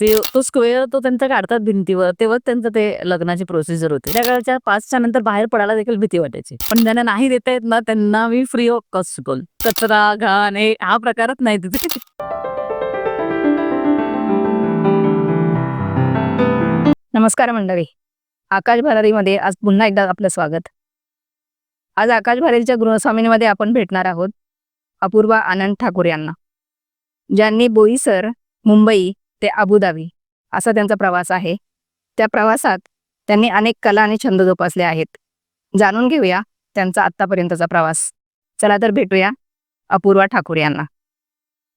ते तो स्क्वेअर तो त्यांचा काढतात भिंतीवर तेव्हाच त्यांचं ते लग्नाची प्रोसिजर होती. त्या काळच्या पाचच्या नंतर बाहेर पडायला देखील भीती वाटायची. पण ज्यांना नाही देता येत ना त्यांना मी फ्री ऑफ कॉस्ट शिकवल कचरा घाण हे हा प्रकारच नाही तिथे नमस्कार मंडळी. आकाश भरारीमध्ये आज पुन्हा एकदा आपलं स्वागत. आज आकाश भरारीच्या गृहस्वामींमध्ये आपण भेटणार आहोत अपूर्वा आनंद ठाकूर यांना. ज्यांनी बोईसर मुंबई ते अबुधाबी असा त्यांचा प्रवास आहे. त्या प्रवासात त्यांनी अनेक कला आणि छंद जोपासले आहेत. जाणून घेऊया त्यांचा आत्तापर्यंतचा प्रवास. चला तर भेटूया अपूर्वा ठाकूर यांना.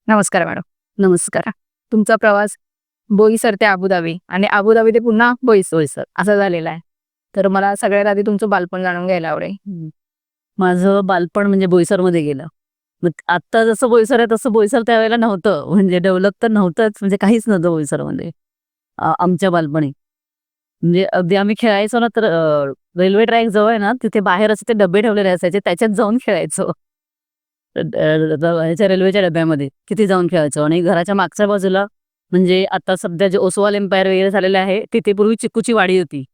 नमस्कार मॅडम. नमस्कार. तुमचा प्रवास बोईसर ते अबुधाबी आणि अबुधाबी ते पुन्हा बोईसर. बोईसर. असा झालेला आहे. तर मला सगळ्यात आधी तुमचं बालपण जाणून घ्यायला आवडेल. माझं बालपण म्हणजे बोईसरमध्ये गेलं. मग आता जसं बोईसर आहे तसं बोईसर त्यावेळेला नव्हतं. म्हणजे डेव्हलप तर नव्हतंच म्हणजे काहीच नव्हतं बोईसरमध्ये म्हणजे, आमच्या बालपणी. म्हणजे अगदी आम्ही खेळायचो ना तर रेल्वे ट्रॅक जवळ आहे ना तिथे बाहेर असे ते डबे ठेवलेले असायचे त्याच्यात जाऊन खेळायचो. ह्याच्या रेल्वेच्या डब्यामध्ये किती जाऊन खेळायचो. आणि घराच्या मागच्या बाजूला म्हणजे आता सध्या जे ओसवाल एम्पायर वगैरे झालेले आहे तिथे पूर्वी चिकूची वाडी होती.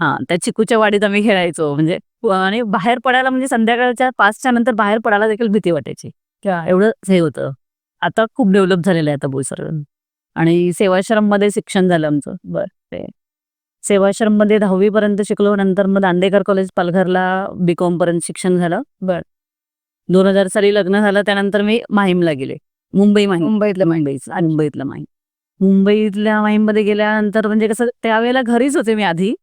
हा त्या चिकूच्या वाडीत आम्ही खेळायचो. म्हणजे आणि बाहेर पडायला म्हणजे संध्याकाळच्या पाचच्या नंतर बाहेर पडायला देखील भीती वाटायची. एवढं हे होतं. आता खूप डेव्हलप झालेलं आहे आता बोईसर आणि सेवाश्रममध्ये शिक्षण झालं आमचं. बर ते सेवाश्रममध्ये दहावी पर्यंत शिकलो. नंतर मग दांडेकर कॉलेज पालघरला बी कॉम पर्यंत शिक्षण झालं. बर. दोन हजार साली लग्न झालं. त्यानंतर मी माहीमला गेले. मुंबई माहीम. मुंबईतलं मुंबईच मुंबईतलं माहीम. मुंबईतल्या माहीममध्ये गेल्यानंतर म्हणजे कसं त्यावेळेला घरीच होते मी आधी.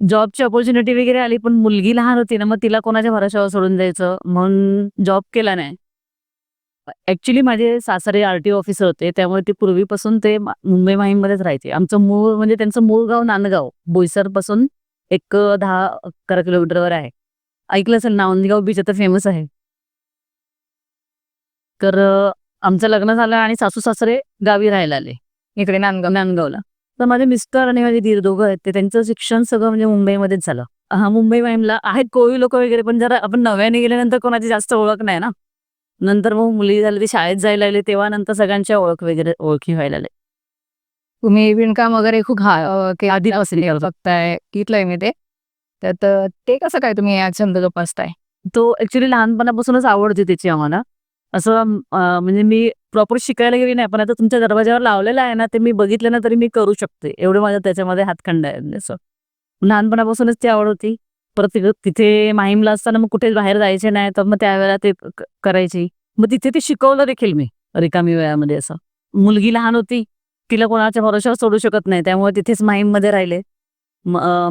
जॉबची ऑपॉर्च्युनिटी वगैरे आली पण मुलगी लहान होती ना मग तिला कोणाच्या भरोशावर सोडून द्यायचं म्हणून जॉब केला नाही. ऍक्च्युली माझे सासरे आर टी ऑफिसर होते त्यामुळे ती पूर्वीपासून ते मुंबई माहीममध्येच राहायचे. आमचं मूळ म्हणजे त्यांचं मूळ गाव नांदगाव बोईसरपासून एक दहा अकरा किलोमीटरवर आहे. ऐकलं असेल नांदगाव बीच आता फेमस आहे. तर आमचं लग्न झालं आणि सासू सासरे गावी राहायला आले. इकडे नांदगाव. नांदगावला. तर माझे मिस्टर आणि माझे दीर दोघं आहेत ते त्यांचं शिक्षण सगळं म्हणजे मुंबईमध्येच झालं. हा मुंबई माहीमला आहेत कोळी लोक वगैरे पण जरा आपण नव्याने गेल्यानंतर कोणाची जास्त ओळख नाही ना? नंतर मग मुली झाली ती शाळेत जायला लागली तेव्हा नंतर सगळ्यांच्या ओळख वगैरे ओळखी व्हायला लागले तुम्ही विणकाम वगैरे खूप करतो. बघताय घेतलंय मी ते? अ, ते कसं काय तुम्ही या छंद जोपासताय? तो ऍक्च्युली लहानपणापासूनच आवडते त्याची आम्हाला. असं म्हणजे मी प्रॉपर शिकायला गेली नाही पण आता तुमच्या दरवाजावर लावलेलं आहे ना ते मी बघितलं ना तरी मी करू शकते. एवढं माझं त्याच्यामध्ये हातखंड आहे म्हणजे असं. लहानपणापासूनच ती आवड होती. परत तिथे माहीमला असताना मग कुठे बाहेर जायचे नाही तर मग त्यावेळेला ते करायची. मग तिथे ते शिकवलं देखील मी रिकामी वेळामध्ये असं. मुलगी लहान होती तिला कोणाच्या भरोशावर सोडू शकत नाही त्यामुळे तिथेच माहीममध्ये राहिले.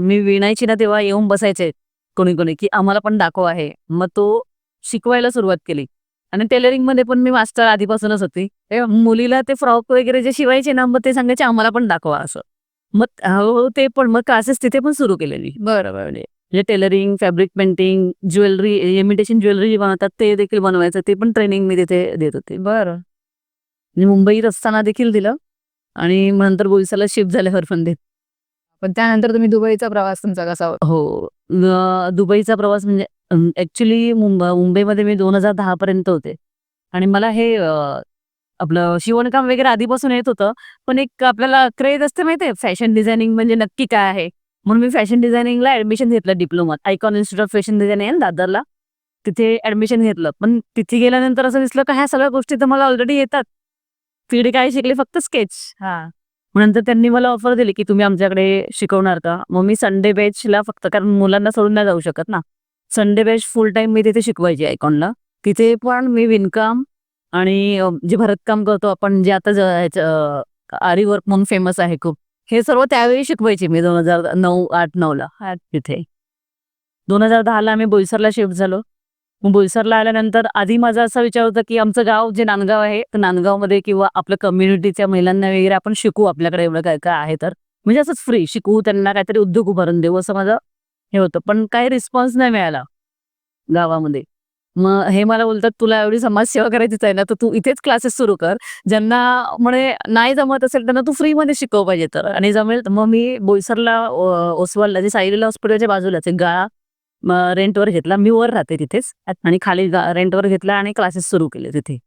मी विणायची ना तेव्हा येऊन बसायचे कोणी कोणी की आम्हाला पण दाखव आहे. मग तो शिकवायला सुरुवात केली. आणि टेलरिंगमध्ये पण मी मास्टर आधीपासूनच होती. मुलीला ते फ्रॉक वगैरे जे शिवायचे ना मग ते सांगायचे आम्हाला पण दाखवा असं. मग हळूहळू ते पण मग क्लासेस तिथे पण सुरू केलेली बरोबर. म्हणजे tailoring fabric painting jewellery imitation jewellery जी बनवतात ते देखील बनवायचं. ते पण ट्रेनिंग मी तिथे देत होते. बरं. मुंबईत असताना देखील दिलं. आणि नंतर बोईसाला शिफ्ट झाल्यावर पण देत पण त्यानंतर तुम्ही दुबईचा प्रवास तुमचा कसा? हो. दुबईचा प्रवास म्हणजे ऍक्च्युली मुंबई मुंबईमध्ये मी दोन हजार दहा पर्यंत होते. आणि मला हे अं, आपलं शिवणकाम वगैरे आधीपासून येत होतं. पण एक आपल्याला क्रेज असते माहितीये फॅशन डिझायनिंग म्हणजे नक्की काय आहे? म्हणून मी फॅशन डिझायनिंगला ऍडमिशन घेतलं डिप्लोमात Icon institute of fashion designing आहे ना दादरला. तिथे ऍडमिशन घेतलं. पण तिथे गेल्यानंतर असं दिसलं का ह्या सगळ्या गोष्टी तर मला ऑलरेडी येतात. तिकडे काय शिकले? फक्त स्केच हा. मग नंतर त्यांनी मला ऑफर दिली की तुम्ही आमच्याकडे शिकवणार का? मग मी संडे बॅचला फक्त कारण मुलांना सोडून नाही जाऊ शकत ना. संडे बॅच फुल टाइम मी तिथे शिकवायची आयकॉनला तिथे पण मी विणकाम आणि जे भरतकाम करतो आपण जे आता ह्याचं, आरी वर्क म्हणून फेमस आहे खूप हे सर्व त्यावेळी शिकवायचे मी दोन हजार नऊ आठ नऊला ला. तिथे. दोन हजार दहाला आम्ही बोईसरला शिफ्ट झालो. मग बोईसरला आल्यानंतर आधी माझा असा विचार होता की आमचं गाव जे नांदगाव आहे तर नांदगावमध्ये किंवा आपल्या कम्युनिटीच्या महिलांना वगैरे आपण शिकू आपल्याकडे एवढं काय काय आहे तर. म्हणजे असंच फ्री शिकवू त्यांना काहीतरी उद्योग उभारून देऊ असं माझं हे होतं. पण काही रिस्पॉन्स नाही मिळाला गावामध्ये. मग हे मला बोलतात तुला एवढी समाजसेवा करायचीच आहे ना तर तू इथेच क्लासेस सुरू कर. ज्यांना म्हणे नाही जमत असेल त्यांना तू फ्रीमध्ये शिकव पाहिजे तर. आणि जमेल तर मग मी बोईसरला अ, ओसवालला जे साईलीला हॉस्पिटलच्या बाजूलाच एक गाळा रेंटवर घेतला. मी वर राहते तिथेच. आणि खाली रेंटवर घेतला आणि क्लासेस सुरू केले तिथे.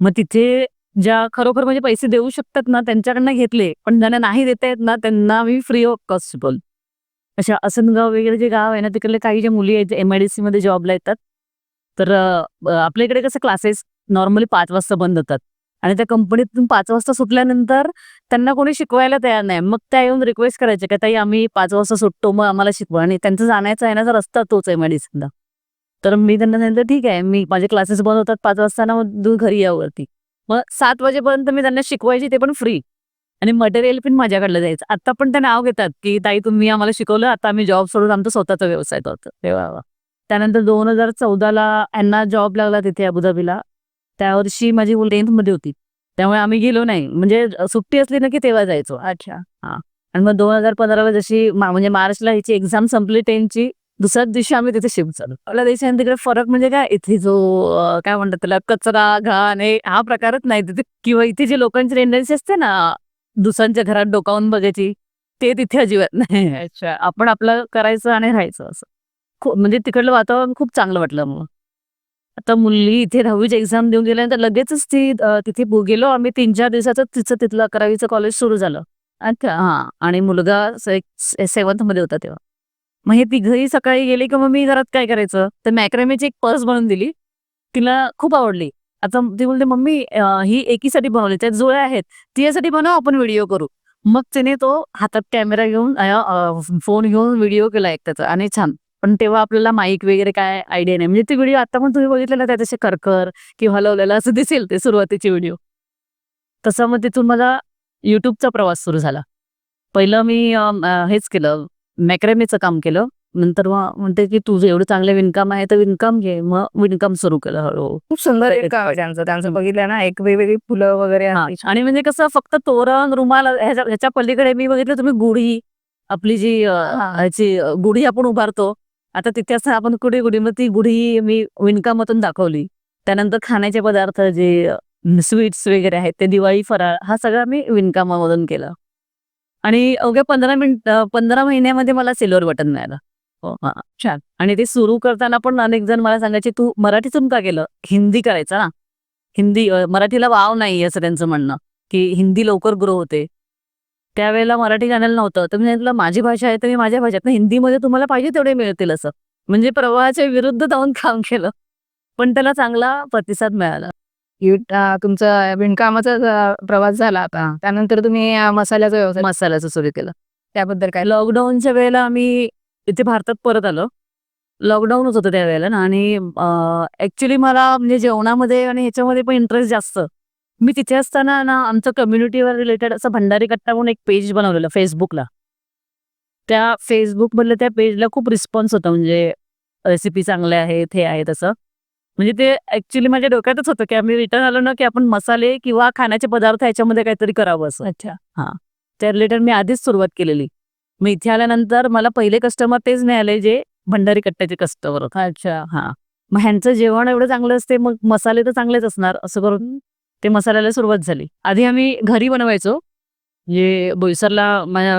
मग तिथे ज्या खरोखर म्हणजे पैसे देऊ शकतात ना त्यांच्याकडनं घेतले. पण ज्यांना नाही देता येत ना त्यांना मी फ्री ऑफ कॉस्ट शिकवलं अशा असनगाव वगैरे जे गाव आहे ना तिकडले काही ज्या मुली आहेत एम आय डी सी मध्ये जॉबला येतात तर आपल्या इकडे कसं क्लासेस नॉर्मली पाच वाजता बंद होतात. आणि त्या कंपनीतून पाच वाजता सुटल्यानंतर त्यांना कोणी शिकवायला तयार नाही. मग त्या येऊन रिक्वेस्ट करायचे का ताई आम्ही पाच वाजता सुटतो मग आम्हाला शिकवा. आणि त्यांचा जाण्याचा येण्याचा रस्ता तोच एम आय डी सीला तर मी त्यांना सांगितलं ठीक आहे मी माझे क्लासेस बंद होतात पाच वाजता ना मग घरी यावरती मग सात वाजेपर्यंत मी त्यांना शिकवायची ते पण फ्री आणि मटेरियल पण माझ्याकडलं जायचं आता पण ते नाव घेतात की ताई तुम्ही आम्हाला शिकवलं आता आम्ही जॉब सोडून आमचा स्वतःचा व्यवसाय करतो. तेव्हा त्यानंतर दोन हजार चौदाला यांना जॉब लागला तिथे अबुधाबीला. त्या वर्षी माझी टेन्थमध्ये होती. त्यामुळे आम्ही गेलो नाही. म्हणजे सुट्टी असली ना की तेव्हा जायचो. अच्छा. आणि मग दोन हजार पंधराला जशी म्हणजे मार्चला हिची एक्झाम संपली टेनची दुसऱ्याच दिवशी आम्ही तिथे शिफ्ट झालो. आपल्या देशाने तिकडे फरक म्हणजे काय? इथे जो काय म्हणतात त्याला कचरा घाण हे हा प्रकारच नाही तिथे. किंवा इथे जे लोकांची टेंडन्सी असते ना दुसऱ्यांच्या घरात डोकावून बघायची ते तिथे अजिबात नाही. अच्छा आपण आपलं करायचं आणि राहायचं असं. खूप म्हणजे तिकडलं वातावरण खूप चांगलं वाटलं मग आता मुलगी इथे दहावीची एक्झाम देऊन गेल्यानंतर लगेचच ती तिथे गेलो. आम्ही तीन चार दिवसाचं तिचं तिथलं अकरावीचं कॉलेज सुरू झालं. अच्छा. हा आणि मुलगा सेवन्थमध्ये होता तेव्हा. मग हे तिघही सकाळी गेले की मग मी घरात काय करायचं? तर मॅक्रॅमेची एक पर्स बनवून दिली. तिला खूप आवडली. आता ती बोलते मम्मी ही एकीसाठी बनवली त्यात जुळ्या आहेत. तिच्यासाठी बनव आपण व्हिडिओ करू. मग तिने तो हातात कॅमेरा घेऊन फोन घेऊन व्हिडिओ केला एक त्याचा आणि छान. पण तेव्हा आपल्याला माईक वगैरे काय आयडिया नाही. म्हणजे ते व्हिडिओ आता पण तुम्ही बघितलेला त्या तसे करकर किंवा हलवलेला असं दिसेल ते सुरुवातीचे व्हिडिओ. तसं मग तिथून माझा युट्यूबचा प्रवास सुरू झाला. पहिलं मी हेच केलं मॅक्रेमेचं काम केलं. नंतर मग म्हणते की तुझं एवढं चांगलं विणकाम आहे तर विणकाम घे मग विणकाम सुरू केलं हळूहळू. खूप सुंदर एक आहे त्यांचं? त्यांचं बघितलं ना एक वेगवेगळी फुलं वगैरे हा. आणि म्हणजे कसं फक्त तोरण रुमाल ह्याच्या ह्याच्या पलीकडे मी बघितलं तुम्ही गुढी आपली जी अ, हा. ह्याची अ, गुढी आपण उभारतो आता तिथे असं आपण गुढी गुढी मग ती गुढी मी विणकामातून दाखवली. त्यानंतर खाण्याचे पदार्थ जे स्वीट्स वगैरे आहेत ते दिवाळी फराळ हा सगळा मी विणकामामधून केला. आणि अवघ्या पंधरा मिनिट पंधरा महिन्यामध्ये मला सिल्वर बटन मिळालं. हो, हा, छान. आणि ते सुरू करताना पण अनेक जण मला सांगायचे तू मराठीतून का केलं? हिंदी करायचं ना. हिंदी मराठीला वाव नाही असं त्यांचं म्हणणं की हिंदी लवकर ग्रो होते. त्यावेळेला मराठी चॅनल नव्हतं तर मी सांगितलं माझी भाषा आहे तर मी माझ्या भाषेत हिंदीमध्ये तुम्हाला पाहिजे तेवढे मिळतील असं. म्हणजे प्रवाहाच्या विरुद्ध जाऊन काम केलं. पण त्याला चांगला प्रतिसाद मिळाला. तुमचा विणकामाचा प्रवास झाला आता. त्यानंतर तुम्ही मसाल्याचा व्यवसाय मसाल्याचं सुरू केलं. त्याबद्दल काय? लॉकडाऊनच्या वेळेला आम्ही इथे भारतात परत आलो. लॉकडाऊनच होतं त्यावेळेला ना आणि ऍक्च्युली मला म्हणजे जेवणामध्ये आणि ह्याच्यामध्ये पण इंटरेस्ट जास्त. मी तिथे असताना ना आमचं कम्युनिटीवर रिलेटेड असं भंडारी कट्टा म्हणून एक पेज बनवलेलं फेसबुकला त्या फेसबुक मधल्या त्या पेजला खूप रिस्पॉन्स होता म्हणजे रेसिपी चांगल्या आहेत हे आहे तसं म्हणजे ते ऍक्च्युली माझ्या डोक्यातच होतं की आम्ही रिटर्न आलो ना की आपण मसाले किंवा खाण्याचे पदार्थ ह्याच्यामध्ये काहीतरी करावं असं. अच्छा. त्या रिलेटेड मी आधीच सुरुवात केलेली. मग इथे आल्यानंतर मला पहिले कस्टमर तेच मिळाले जे भंडारी कट्ट्याचे कस्टमर अच्छा. हा. मग ह्यांचं जेवण एवढं चांगलं असते मग मसाले तर चांगलेच असणार असं करून ते मसाल्याला सुरुवात झाली. आधी आम्ही घरी बनवायचो. म्हणजे बोईसरला माझ्या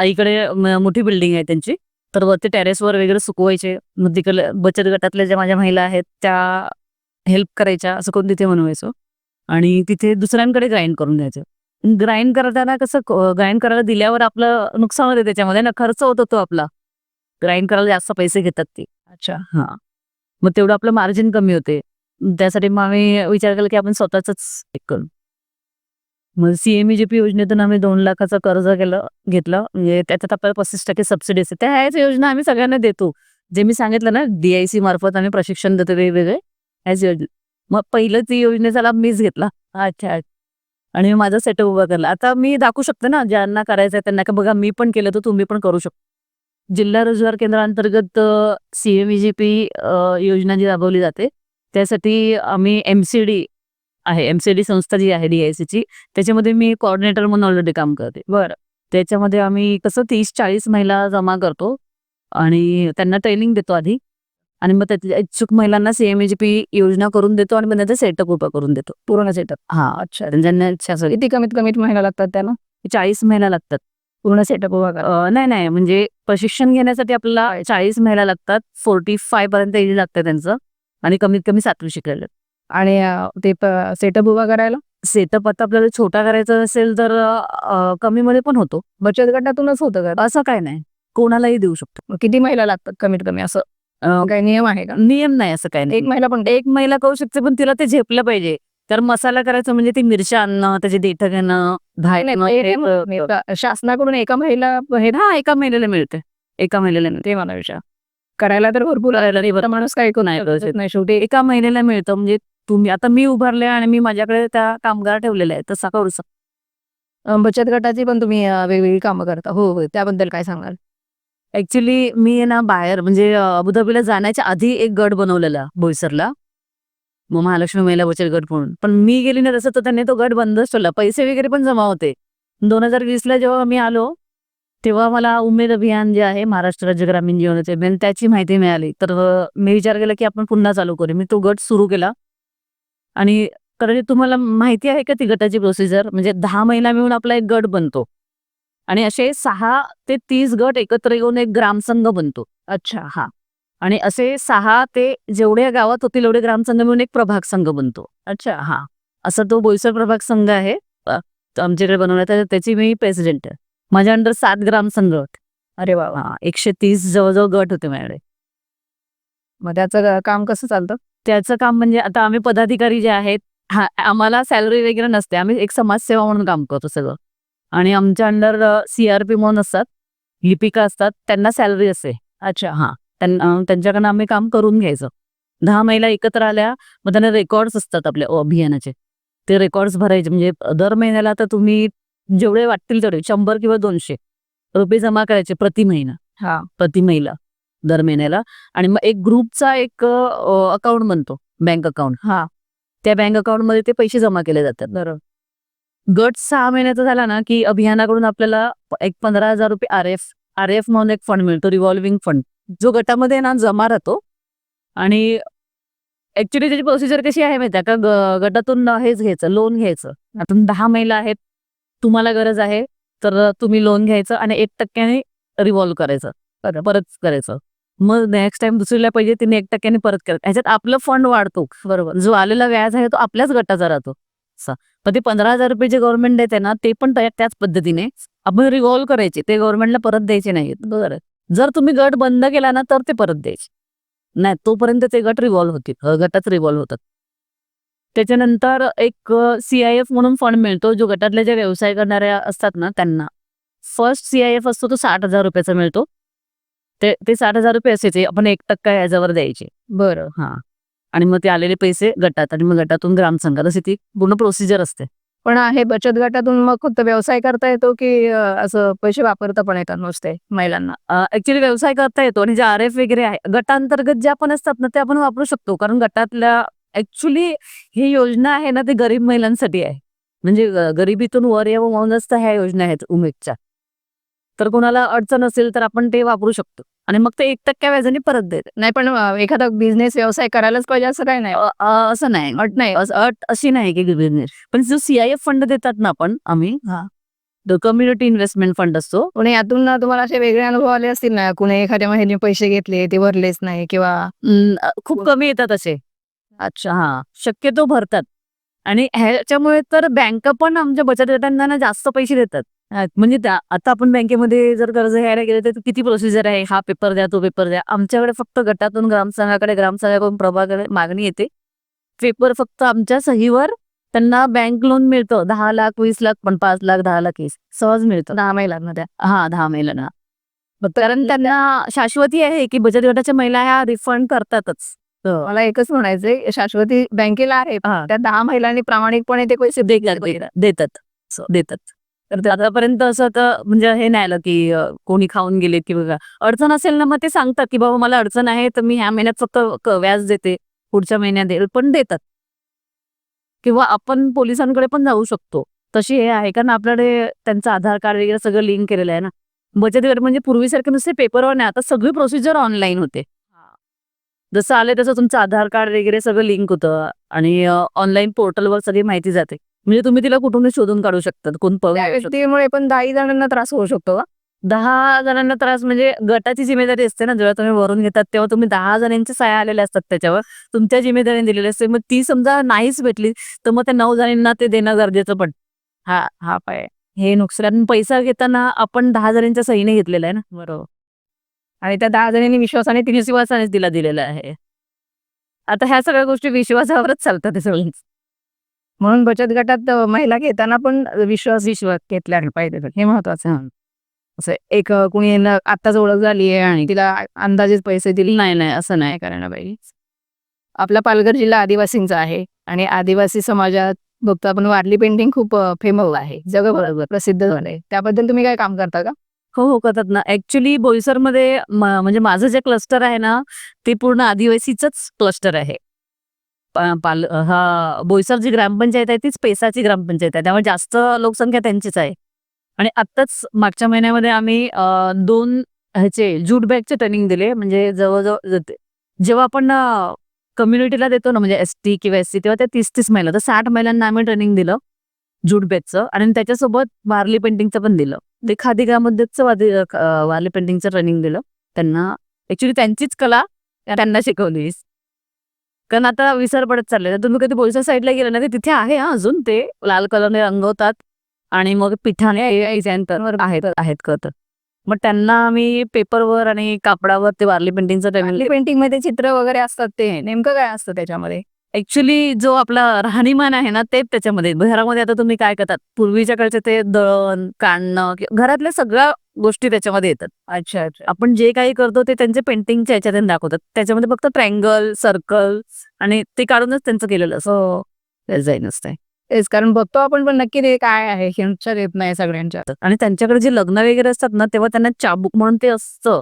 आईकडे मोठी बिल्डिंग आहे त्यांची. तर वरती टेरेसवर वगैरे सुकवायचे. मग तिकडे बचत गटातल्या ज्या माझ्या महिला आहेत त्या हेल्प करायच्या असं करून तिथे बनवायचो. आणि तिथे दुसऱ्यांकडे ग्राइंड करून द्यायचं ग्राइंड करताना कसं ग्राइंड करायला दिल्यावर आपलं नुकसान होते त्याच्यामध्ये ना खर्च होत होतो आपला. ग्राइंड करायला जास्त पैसे घेतात ते. अच्छा. हा. मग तेवढं आपलं मार्जिन कमी होते. त्यासाठी मग आम्ही विचार केला की आपण स्वतःच करू. मग सीएमईजीपी योजनेतून आम्ही दोन लाखाचं कर्ज केलं घेतलं. म्हणजे त्याच्यात आपल्याला पस्तीस टक्के सबसिडी असते. त्या ह्याच योजना आम्ही सगळ्यांना देतो. जे मी सांगितलं ना डीआयसी मार्फत आम्ही प्रशिक्षण देतो वेगवेगळे. ह्याच योजना मग पहिलं ती योजनेचा लाभ मीच घेतला. अच्छा. आणि मी माझा सेटअप उभा केला आता मी दाखवू शकते ना ज्यांना करायचं आहे त्यांना. का बघा मी पण केलं तर तुम्ही पण करू शकता. जिल्हा रोजगार केंद्रांतर्गत सीएमईजीपी योजना जी राबवली जाते त्यासाठी आम्ही एम सी डी आहे. एम सी डी संस्था जी आहे डीआयसीची त्याच्यामध्ये मी कोऑर्डिनेटर म्हणून ऑलरेडी काम करते. बरं. त्याच्यामध्ये आम्ही कसं तीस चाळीस महिला जमा करतो आणि त्यांना ट्रेनिंग देतो आधी. आणि मग त्याच्या इच्छुक महिलांना सीएमएजीपी योजना करून देतो आणि मग त्याचा सेटअप उभा करून देतो. पूर्ण सेटअप हा अच्छा. ज्यांना इच्छा असेल. किती कमीत कमीत महिना लागतात त्यांना? चाळीस महिला लागतात. पूर्ण सेटअप उभा करा. नाही नाही. म्हणजे प्रशिक्षण घेण्यासाठी आपल्याला चाळीस. महिला लागतात. फोर्टी फाय पर्यंत एज लागतं त्यांचं. आणि कमीत कमी सातवी शिकायला आणि ते सेटअप उभा करायला? सेटअप आता आपल्याला छोटा करायचा असेल तर अ, कमीमध्ये पण होतो. बचत गटातूनच होतं का? असं काय नाही. कोणालाही देऊ शकतो. किती महिला लागतात कमीत कमी असं? काही नियम आहे का? नियम नाही असं काय नाही. एक महिला पण एक महिला करू शकते पण तिला ते झेपलं पाहिजे. तर मसाला करायचं म्हणजे ती मिरच्या आणणं त्याचे देठ घेणं शासनाकडून एका महिला हे एका महिलेला मिळते. एका महिलेला मिळते. ते मला विचार. करायला तर भरपूर माणूस काय नाही शेवटी. एका महिलेला मिळतं म्हणजे तुम्ही आता मी उभारले आणि मी माझ्याकडे त्या कामगार ठेवलेले आहेत तसा करू शकतो. बचत गटाची पण तुम्ही वेगवेगळी कामं करता. हो हो त्याबद्दल काय सांगाल ऍक्च्युली मी आहे ना बाहेर म्हणजे अबुधाबीला जाण्याच्या आधी एक गट बनवलेला बोईसरला. मग महालक्ष्मी महिला बचत गट म्हणून. पण मी गेली ना तसं तर त्यांनी तो गट बंदच ठेवला. पैसे वगैरे पण जमा होते. दोन हजार वीसला जेव्हा मी आलो तेव्हा मला उमेद अभियान जे आहे महाराष्ट्र राज्य ग्रामीण जीवनाचे अभियान त्याची माहिती मिळाली. तर मी विचार केला की आपण पुन्हा चालू करू. मी तो गट सुरू केला. आणि कदाचित तुम्हाला माहिती आहे का ती गटाची प्रोसिजर म्हणजे दहा महिला मिळून आपला एक गट बनतो. आणि असे सहा ते तीस गट एकत्र येऊन एक ग्रामसंघ बनतो. अच्छा. हा. आणि असे सहा ते जेवढ्या गावात होतील एवढे ग्रामसंघ मिळून एक प्रभाग संघ बनतो. अच्छा. हा. असं तो बोईसर प्रभाग संघ आहे. आमच्याकडे बनवण्यात आहे त्याची मी प्रेसिडेंट. आहे माझ्या अंडर सात ग्रामसंघ होते. अरे वा वा. हा एकशे तीस जवळजवळ गट होते माझ्याकडे. मग त्याचं काम कसं चालतं? त्याचं काम म्हणजे आता आम्ही पदाधिकारी जे आहेत हा आम्हाला सॅलरी वगैरे नसते. आम्ही एक समाजसेवा म्हणून काम करतो सगळं. आणि आमच्या अंडर सीआरपी म्हणून असतात लिपिका असतात त्यांना सॅलरी असते अच्छा हा. त्यांच्याकडनं आम्ही काम करून घ्यायचं. दहा महिला एकत्र आल्या मग त्यांना रेकॉर्ड्स असतात आपल्या अभियानाचे. ते रेकॉर्ड्स भरायचे म्हणजे दर महिन्याला तर तुम्ही जेवढे वाटतील तेवढे शंभर किंवा दोनशे रुपये जमा करायचे प्रति महिना. हा. प्रति महिला दर महिन्याला. आणि मग एक ग्रुपचा एक अकाउंट बनतो बँक अकाउंट. हा. त्या बँक अकाउंटमध्ये ते पैसे जमा केले जातात. बरोबर. गट सहा महिन्याचा झाला ना की अभियानाकडून आपल्याला एक पंधरा हजार रुपये आर एफ आर एफ म्हणून एक फंड मिळतो रिव्हॉल्विंग फंड जो गटामध्ये ना जमा राहतो. आणि ऍक्च्युली त्याची प्रोसिजर कशी आहे माहिती का? गटातून हेच घ्यायचं लोन घ्यायचं. आता दहा महिला आहेत तुम्हाला गरज आहे तर तुम्ही लोन घ्यायचं आणि एक टक्क्याने रिव्हॉल्व करायचं परत परत करायचं. मग नेक्स्ट टाइम दुसरीला पाहिजे तिने एक टक्क्याने परत करायचं. ह्याच्यात आपलं फंड वाढतो. बरोबर. जो आलेला व्याज आहे तो आपल्याच गटाचा राहतो. असं. पण ते पंधरा हजार रुपये जे गव्हर्नमेंट देते ना ते पण त्या- त्याच पद्धतीने आपण रिव्हॉल्व करायचे. ते गव्हर्नमेंटला परत द्यायचे नाहीत. बरं. जर तुम्ही गट बंद केला ना तर ते परत द्यायचे. नाही तोपर्यंत ते गट रिव्हॉल्व होतील. गटात रिव्हॉल्व होतात. त्याच्यानंतर एक सी आय एफ म्हणून फंड मिळतो जो गटातले जे व्यवसाय करणाऱ्या असतात ना त्यांना. फर्स्ट सी आय एफ असतो तो साठ हजार रुपयाचा मिळतो. ते ते साठ हजार रुपये असायचे. आपण एक टक्का याच्यावर द्यायचे. बरं. हा. आणि मग ते आलेले पैसे गटात आणि मग गटातून ग्रामसंघात अशी ती पूर्ण प्रोसिजर असते. पण हे बचत गटातून मग फक्त व्यवसाय करता येतो की असं पैसे वापरता पण येतात नुसते महिलांना? ऍक्च्युली व्यवसाय करता येतो आणि जे आर एफ वगैरे आहे गटांतर्गत ज्या पण असतात ना ते आपण वापरू शकतो. कारण गटातल्या ऍक्च्युली ही योजना आहे ना ती गरीब महिलांसाठी आहे. म्हणजे गरिबीतून वर यावं म्हणूनच तर ह्या योजना आहेत उमेदच्या. तर कोणाला अडचण असेल तर आपण ते वापरू शकतो. आणि मग ते एक टक्क्या व्याजाने परत देते. नाही पण एखादा बिझनेस व्यवसाय करायलाच पाहिजे असं काय नाही. असं नाही. अट नाही. अट अशी नाही की बिझनेस पण जो सीआयएफ फंड देतात ना आपण आम्ही हा. कम्युनिटी इन्व्हेस्टमेंट फंड असतो. पण यातून ना तुम्हाला असे वेगळे अनुभव आले असतील ना? कुणी एखाद्या महिन्याने पैसे घेतले ते भरलेच नाही किंवा खूप कमी येतात असे. अच्छा हा. शक्यतो भरतात. आणि ह्याच्यामुळे तर बँक पण आमच्या बचत गटांना जास्त पैसे देतात. म्हणजे त्या- आता आपण बँकेमध्ये जर कर्ज घ्यायला गेले तर किती प्रोसिजर आहे? हा पेपर द्या तो पेपर द्या. आमच्याकडे फक्त गटातून ग्रामसंघाकडे ग्रामसंघाकडून प्रभागाकडे मागणी येते. पेपर फक्त आमच्या सहीवर त्यांना बँक लोन मिळतं. दहा लाख वीस लाख पण पाच लाख दहा लाख वीस सहज मिळतं. दहा महिलांना द्या हा दहा महिलांना कारण त्यांना शाश्वती आहे की बचत गटाच्या महिला ह्या रिफंड करतातच. मला एकच म्हणायचंय शाश्वती बँकेला आहे. त्या दहा महिलांनी प्रामाणिकपणे ते पैसे देतात. देतात. तर आतापर्यंत असं तर म्हणजे हे नाही आलं की अ, कोणी खाऊन गेले की बघा. अडचण असेल ना मग ते सांगतात की बाबा मला अडचण आहे तर मी ह्या महिन्यात फक्त क- व्याज देते. पुढच्या महिन्यात देईल पण देतात. किंवा आपण पोलिसांकडे पण जाऊ शकतो. तशी हे आहे. कारण आपल्याकडे त्यांचं आधार कार्ड वगैरे सगळं लिंक केलेलं आहे ना. बचत गट म्हणजे पूर्वीसारखं नुसते पेपरवर नाही. आता सगळी प्रोसिजर ऑनलाईन होते. जसं आले तसं तुमचं आधार कार्ड वगैरे सगळं लिंक होतं. आणि ऑनलाईन पोर्टलवर सगळी माहिती जाते. म्हणजे तुम्ही तिला कुठून शोधून काढू शकतात? कोण पळून त्या. व्यक्तीमुळे पण दाई जणांना त्रास होऊ शकतो का दहा जणांना त्रास म्हणजे गटाची जिम्मेदारी असते ना? जेव्हा तुम्ही वरून घेतात तेव्हा तुम्ही दहा जणांच्या सह्या आलेल्या असतात त्याच्यावर. तुमच्या जिम्मेदारीने दिलेली असते. मग ती समजा नाहीच भेटली तर मग त्या नऊ जणांना ते देणं गरजेचं पण. हा हा पाय. हे नुकसान. पैसा घेताना आपण दहा जणांच्या सहीने घेतलेला आहे ना? बरोबर. आणि त्या दहा जणांनी विश्वासाने तिने विश्वासानेच दिला दिलेला आहे. आता ह्या सगळ्या गोष्टी विश्वासावरच चालतात ते सगळे म्हणून बचत गटात महिला घेताना पण विश्वास विश्वास घेतला पाहिजे. हे महत्वाचं असं एक कुणी आत्ताच ओळख झाली आहे आणि तिला अंदाजेच पैसे दिले नाही नाही असं नाही करायला पाहिजे. आपला पालघर जिल्हा आदिवासींचा आहे आणि आदिवासी समाजात बघतो आपण वारली पेंटिंग खूप फेमस आहे. जगभर प्रसिद्ध झालंय त्याबद्दल तुम्ही काय काम करता का? हो हो करतात ना. ऍक्च्युली बोईसरमध्ये म्हणजे माझं जे क्लस्टर आहे ना ते पूर्ण आदिवासीच क्लस्टर आहे. पाल हा बोईसर जी ग्रामपंचायत आहे तीच पेसाची ग्रामपंचायत आहे. त्यामुळे जास्त लोकसंख्या त्यांचीच आहे. आणि आत्ताच मागच्या महिन्यामध्ये आम्ही दोन ह्याचे जूट बॅगचे ट्रेनिंग दिले. म्हणजे जवळजवळ जेव्हा आपण कम्युनिटीला देतो ना म्हणजे एस टी किंवा एस सी तेव्हा त्या तीस तीस महिला तर साठ महिलांना आम्ही ट्रेनिंग दिलं जूट बॅगचं. आणि त्याच्यासोबत वारली पेंटिंगचं पण दिलं. ते खादी ग्रामोद्योगचं वादी वारली पेंटिंगचं ट्रेनिंग दिलं. त्यांना ऍक्च्युली त्यांचीच कला त्यांना शिकवलीस कारण आता विसर पडत चालले तर तुम्ही कधी बोलच्या साईडला गेलं ना ते तिथे आहे हा अजून ते लाल कलरने रंगवतात आणि मग पिठाने आहेत आहेत करतात मग त्यांना आम्ही पेपरवर आणि कापडावर ते वारली पेंटिंगचं ट्रेनिंग पेंटिंगमध्ये चित्र वगैरे असतात ते. नेमकं काय असतं त्याच्यामध्ये? ऍक्च्युली जो आपला राहणीमान आहे ना ते त्याच्यामध्ये. घरामध्ये आता तुम्ही काय करतात? पूर्वीच्या काळचे ते दळण काढणं किंवा घरातल्या सगळ्या गोष्टी त्याच्यामध्ये येतात. अच्छा अच्छा. आपण जे काही करतो ते त्यांचे पेंटिंगच्या ह्याच्यात दाखवतात. त्याच्यामध्ये फक्त ट्रँगल सर्कल आणि ते काढूनच त्यांचं केलेलं असं हो. डिझाईन असते तेच कारण बघतो आपण पण नक्की ते काय आहे हे लक्षात येत नाही सगळ्यांच्या. आणि त्यांच्याकडे जे लग्न वगैरे असतात ना तेव्हा त्यांना चाबूक म्हणून ते असतं.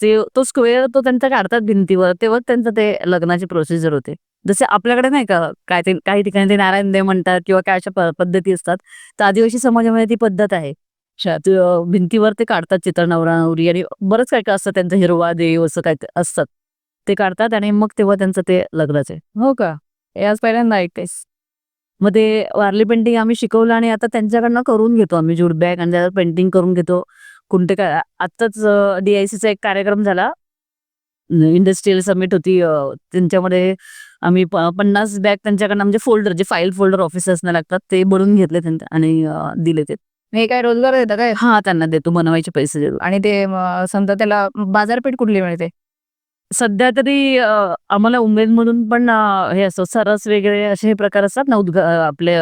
ते तो स्क्वेअर तो त्यांचा काढतात भिंतीवर तेव्हा त्यांचं ते लग्नाची प्रोसिजर होते. जसे आपल्याकडे नाही का काय ते काही ठिकाणी ते नारायण देव म्हणतात किंवा काय अशा पद्धती असतात. तर आदिवासी समाजामध्ये ती पद्धत आहे. भिंतीवर ते काढतात चित्र नवरा नवरी आणि बरंच काय काय असतं त्यांचं हिरवा देव असं काय असतात ते काढतात आणि मग तेव्हा त्यांचं ते लग्नाचे हो का? हे आज पहिल्यांदा ऐकतेस. मग ते वारली पेंटिंग आम्ही शिकवलं आणि आता त्यांच्याकडनं करून घेतो आम्ही जूट बॅग आणि त्यावर पेंटिंग करून घेतो. कोणते काय आत्ताच डीआयसीचा एक कार्यक्रम झाला. इंडस्ट्रियल समिट होती त्यांच्यामध्ये आम्ही पन्नास बॅग त्यांच्याकडनं म्हणजे फोल्डर जे फाईल फोल्डर ऑफिसर्सना लागतात ते बनवून घेतले आणि दिले ते. हे काय रोजगार देतं काय? हा त्यांना देतो बनवायचे पैसे देतो. आणि ते समजा त्याला बाजारपेठ कुठली मिळते? सध्या तरी अं, आम्हाला उमेदमधून पण अं, हे असं सरस वगैरे असे हे प्रकार असतात ना उद्घा अं, आपले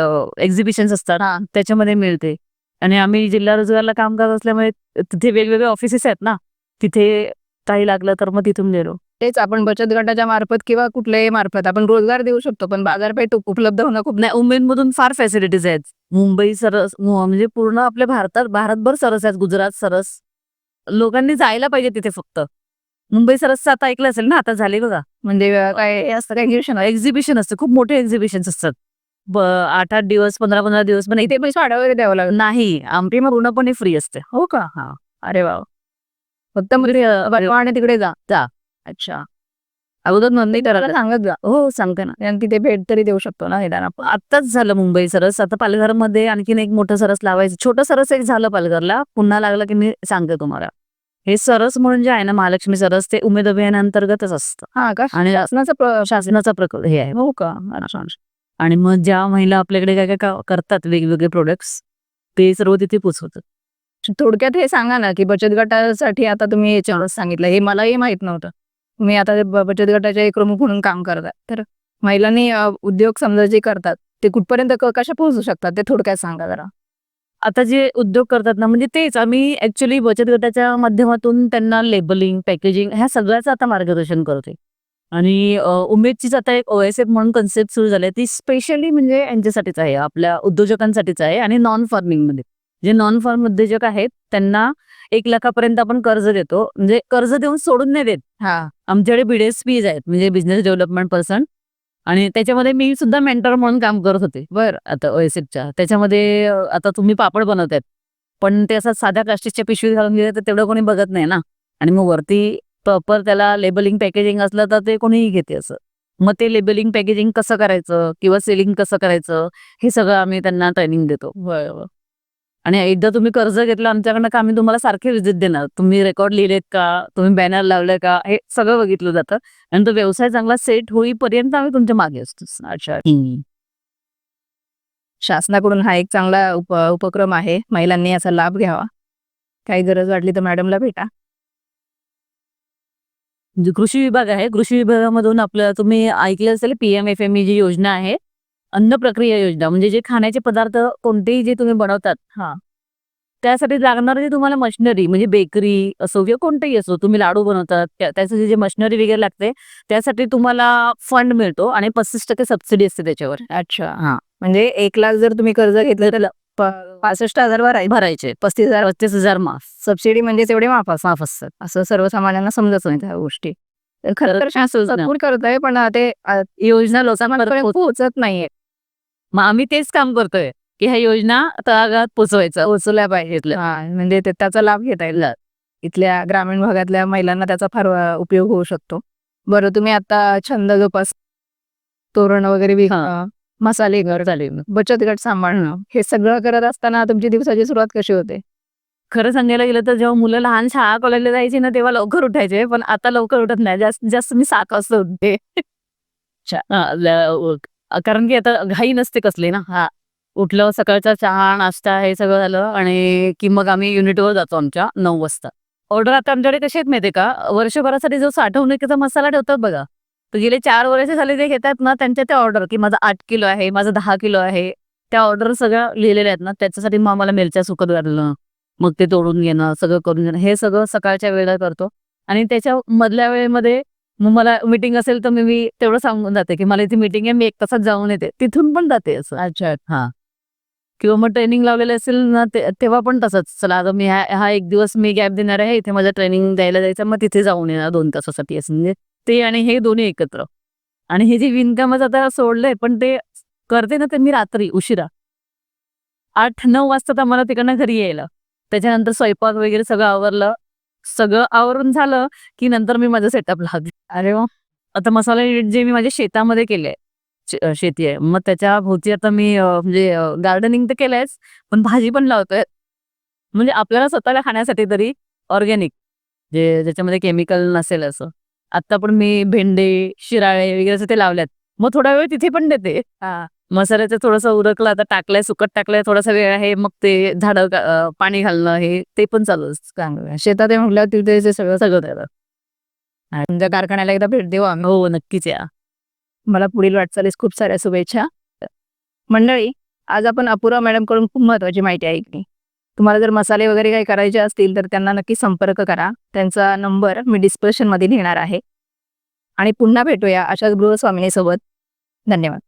एक्झिबिशन असतात हा. त्याच्यामध्ये मिळते. आणि आम्ही जिल्हा रोजगारला काम करत असल्यामुळे तिथे वेगवेगळे ऑफिसेस आहेत ना तिथे काही लागलं तर मग तिथून गेलो तेच आपण बचत गटाच्या मार्फत किंवा कुठल्याही मार्फत आपण रोजगार देऊ शकतो पण बाजारपेठ उप- उपलब्ध होणं खूप नाही उमेदमधून फार फॅसिलिटीज आहेत. मुंबई सरस म्हणजे पूर्ण आपल्या भारतात भारतभर सरस आहेत गुजरात सरस. लोकांनी जायला पाहिजे तिथे फक्त. मुंबई सरसचं आता ऐकलं असेल ना आता झाले बघा. म्हणजे काय असतं काय एक्झिबिशन एक्झिबिशन असते. खूप मोठे एक्झिबिशन असतात. आठ आठ दिवस पंधरा पंधरा दिवस पण इथे पैसे वाढवले द्यावं लागेल. नाही आमची मग पूर्णपणे फ्री असते. हो का? हा. अरे वा. फक्त आणि तिकडे जा. जा. अच्छा. अगोदर नोंदणी करायला सांगत जा. हो सांगते ना. आणि तिथे भेट तरी देऊ शकतो ना निदान. आपण आत्ताच झालं मुंबई सरस. आता पालघरमध्ये आणखीन एक मोठं सरस लावायचं. छोटं सरस एक झालं पालघरला. पुन्हा लागलं की मी सांगते तुम्हाला. हे सरस म्हणून जे आहे ना महालक्ष्मी सरस. ते उमेद अभियानांतर्गतच असतं. हा का? आणि शासनाचा शासनाचा प्रकल्प हे आहे. हो का? आणि मग ज्या महिला आपल्याकडे काय काय करतात वेगवेगळे प्रोडक्ट्स ते सर्व तिथे पोचवतात. थोडक्यात हे सांगा ना की बचत गटासाठी आता तुम्ही याच्यावर सांगितलं. हे मलाही माहीत नव्हतं. मी आता बचत गटाच्या एक प्रमुख म्हणून काम करताय. तर महिलांनी उद्योग समजा जे करतात ते कुठपर्यंत कशा पोहोचू शकतात? ते थोडक्यात सांगा जरा. आता जे उद्योग करतात ना म्हणजे तेच आम्ही ऍक्च्युली बचत गटाच्या माध्यमातून त्यांना लेबलिंग पॅकेजिंग ह्या सगळ्याचं आता मार्गदर्शन करते आणि उमेदचीच आता एक ओएसएफ म्हणून कन्सेप्ट सुरू झाली आहे. ती स्पेशली म्हणजे यांच्यासाठीच आहे आपल्या उद्योजकांसाठीच आहे आणि नॉन फार्मिंगमध्ये जे नॉन फार्म उद्योजक आहेत त्यांना एक लाखापर्यंत आपण कर्ज देतो. म्हणजे कर्ज देऊन सोडून नाही देत. हा. आमच्याकडे बीडीएसपीज आहेत. म्हणजे बिझनेस डेव्हलपमेंट पर्सन आणि त्याच्यामध्ये मी सुद्धा मेंटर म्हणून काम करत होते. बर. आता ओएसएफच्या त्याच्यामध्ये आता तुम्ही पापड बनवतायत. पण ते असं साध्या प्लास्टिकच्या पिशवीत घालून गेले तर तेवढं कोणी बघत नाही ना. आणि मग वरती प्रॉपर त्याला लेबलिंग पॅकेजिंग असलं तर ते कोणीही घेते असं. मग ते लेबलिंग पॅकेजिंग कसं करायचं? किंवा सेलिंग कसं करायचं? हे सगळं आम्ही त्यांना ट्रेनिंग देतो. बरोबर. आणि एकदा तुम्ही कर्ज घेतलं आमच्याकडनं का आम्ही तुम्हाला सारखे विजिट देणार. तुम्ही रेकॉर्ड लिहिलेत का? तुम्ही बॅनर लावले का? हे सगळं बघितलं जातं. आणि तो व्यवसाय चांगला सेट होईपर्यंत आम्ही तुमच्या मागे असतो. अच्छा. शासनाकडून हा एक चांगला उप उपक्रम आहे. महिलांनी याचा लाभ घ्यावा. काही गरज वाटली तर मॅडमला भेटा. कृषी विभाग आहे. कृषी विभागामधून आपलं तुम्ही ऐकलं असेल P M F M E जी योजना आहे. अन्न प्रक्रिया योजना म्हणजे जे खाण्याचे पदार्थ कोणतेही जे तुम्ही बनवतात. हा. त्यासाठी लागणारं जे तुम्हाला मशिनरी म्हणजे बेकरी असो किंवा कोणतेही असो तुम्ही लाडू बनवतात त्या- त्यासाठी जे मशिनरी वगैरे लागते त्यासाठी तुम्हाला फंड मिळतो आणि पस्तीस टक्के सबसिडी असते त्याच्यावर. अच्छा. हा. म्हणजे एक लाख जर तुम्ही कर्ज घेतलं तर पासष्ट हजार भरायचे भरायचे. पस्तीस हजार. पस्तीस हजार माफ. सबसिडी म्हणजे तेवढे माफ माफ असतात. असं सर्वसामान्यांना समजत नाही त्या गोष्टी. खरं तर करत आहे पण ते योजना लोकांपर्यंत पोहोचत नाहीये. मग आम्ही तेच काम करतोय की ह्या योजना तळागाळात पोचवायचं पोहोचल्या पाहिजेत. हा, म्हणजे त्याचा लाभ घेता येईल. इथल्या ग्रामीण भागातल्या महिलांना त्याचा फार उपयोग होऊ शकतो. बरं तुम्ही आता छंद जोपास तोरण वगैरे मसाले घर चालेल बचत गट सांभाळणं हे. सगळं करत असताना तुमची दिवसाची सुरुवात कशी होते? खरं सांगायला गेलं तर जेव्हा मुलं लहान शाळा कॉलेजला जायची ना तेव्हा लवकर उठायचे पण आता लवकर उठत नाही. जास्त जास्त मी सात वाजता उठते. कारण की आता घाई नसते कसली ना. हा उठलं सकाळचा चहा नाश्ता हे सगळं झालं आणि की मग आम्ही युनिटवर जातो आमच्या नऊ वाजता. ऑर्डर आता आमच्याकडे कशी आहेत माहितीये का? वर्षभरासाठी जो साठवणुकीचा मसाला ठेवतात बघा. तर गेले चार वर्ष झाले जे घेतात ना त्यांच्या त्या ऑर्डर की माझा आठ किलो आहे माझा दहा किलो आहे त्या ऑर्डर सगळ्या लिहिलेल्या आहेत ना त्याच्यासाठी मग आम्हाला मिरच्या सुकत घालणं मग ते तोडून घेणं सगळं करून घेणं हे सगळं सकाळच्या वेळेला करतो. आणि त्याच्या मधल्या वेळेमध्ये मग मला मीटिंग असेल तर मी तेवढं सांगून जाते की मला इथे मीटिंग आहे मी एक तासात जाऊन येते. तिथून पण जाते असं. अच्छा हा. किंवा मग ट्रेनिंग लावलेलं असेल ना तेव्हा पण तसंच. चला आता मी हा हा एक दिवस मी गॅप देणार आहे इथे माझं ट्रेनिंग द्यायला जायचं मग तिथे जाऊन येणार दोन तासासाठी असं. म्हणजे ते आणि हे दोन्ही एकत्र. आणि हे जे विणकामच आता सोडलंय पण ते करते ना ते मी रात्री उशिरा. आठ नऊ वाजता तर मला तिकडनं घरी यायला. त्याच्यानंतर स्वयंपाक वगैरे सगळं आवरलं. सगळं आवरून झालं की नंतर मी माझं सेटअप लागले. अरे वा. आता मसाला युनिट जे मी माझ्या शेतामध्ये केले शेती आहे मग त्याच्या भोवती आता मी म्हणजे गार्डनिंग तर केलंयच पण भाजी पण लावतोय. म्हणजे आपल्याला स्वतःला खाण्यासाठी तरी ऑर्गॅनिक जे ज्याच्यामध्ये केमिकल नसेल असं. आता पण मी भेंडे शिराळे वगैरे असं ते लावल्यात. मग थोडा वेळ तिथे पण देते. हा. मसाल्याचं थोडंसं उरकलं आता टाकलंय सुकट टाकलंय थोडासा वेळ आहे मग ते झाडं पाणी घालणं हे ते पण चालू. चांगलं. आहे. शेतात म्हटल्यावर तिथे ते सगळं सगळं त्याला तुमच्या कारखान्याला एकदा भेट देऊ आम्ही. हो नक्कीच या. मला पुढील वाटचालीस खूप साऱ्या शुभेच्छा. मंडळी आज आपण अपुरा मॅडमकडून खूप महत्वाची माहिती ऐकली. तुम्हाला जर मसाले वगैरे काही करायचे असतील तर त्यांना नक्की संपर्क करा. त्यांचा नंबर मी डिस्क्रिप्शनमध्ये लिहिणार आहे. आणि पुन्हा भेटूया अशाच गृहस्वामिनीसोबत. धन्यवाद.